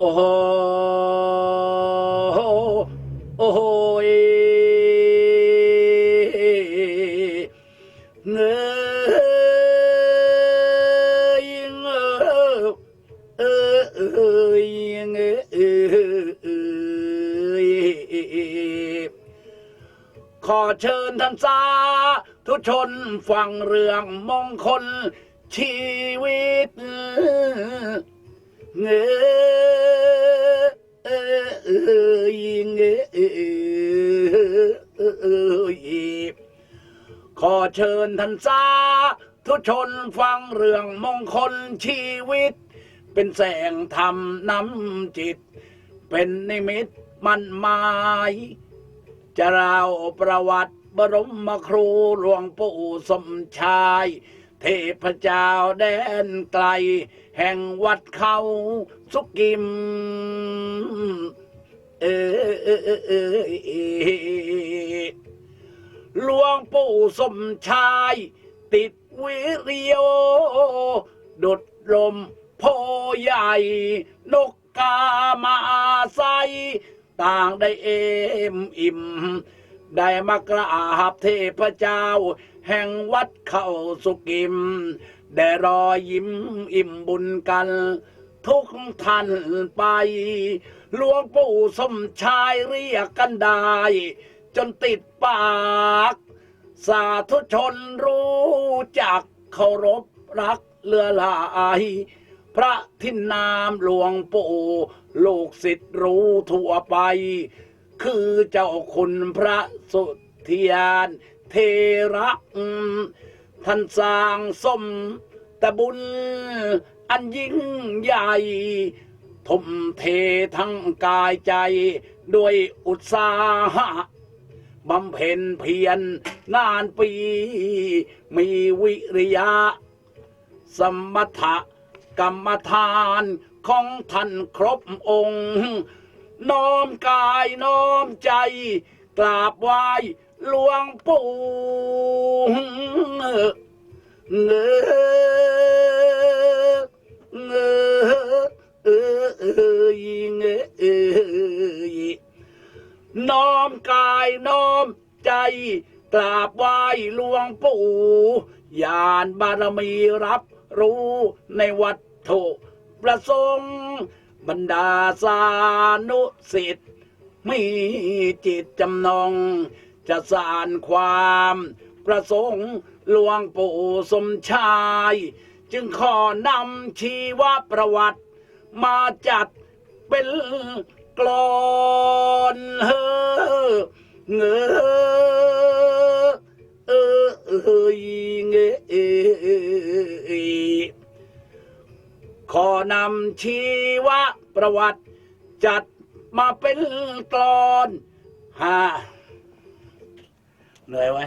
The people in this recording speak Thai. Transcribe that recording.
โอ้โหโอ้โหเงยเงเออเอยเงเออเอยขอเชิญท่านสาธุชนฟังเรื่องมงคลชีวิตเงอเออเอ ยเงเออเอยขอเชิญท่านสาธุชนฟังเรื่องมงคลชีวิต เป็นแสงธรรมน้ำจิต เป็นนิมิตมันหมายจะเล่าประวัติบรมครูหลวงปู่สมชาย เทพเจ้าแดนไกล แห่งวัดเขาสุกิม เออหลวงปู่สมชาย ติดวิริโยดุดลมโพใหญ่ นกกามาใสต่างได้เอมอิ่ม ได้มากราบเทพเจ้า แห่งวัดเข้าสุกิม ได้รอยิ้มอิ่มบุญกัน ทุกท่านไป หลวงปู่สมชายเรียกกันได้ จนติดปาก สาธุชนรู้จักเคารพรักเลือหลายพระทินนามหลวงปู่ลูกศิษย์รู้ทั่วไป คือเจ้าคุณพระสุทยนเทระท่านสร้างสมตะบุญ อันยิ่งใหญ่ทุ่มเททั้งกายใจ ด้วยอุตสาหะบำเพ็ญเพียรนานปี มีวิริยะ สมถะกรรมฐานของท่านครบองค์ น้อมกายน้อมใจ กราบไหว้หลวงปู่เงอ เออยเงอเอยน้อมกายน้อมใจกราบไหว้หลวงปู่ญาณบารมีรับรู้ในวัตถุประสงค์บรรดาสานุสิทธิ์มีจิตจำนง จะสารความประสงค์หลวงปู่สมชาย จึงขอนำชีวประวัติ มาจัดเป็นกลอนเฮอเงอเออเอยเงเอยขอนำชีวประวัติจัดมาเป็นกลอนฮะเหนื่อยไหม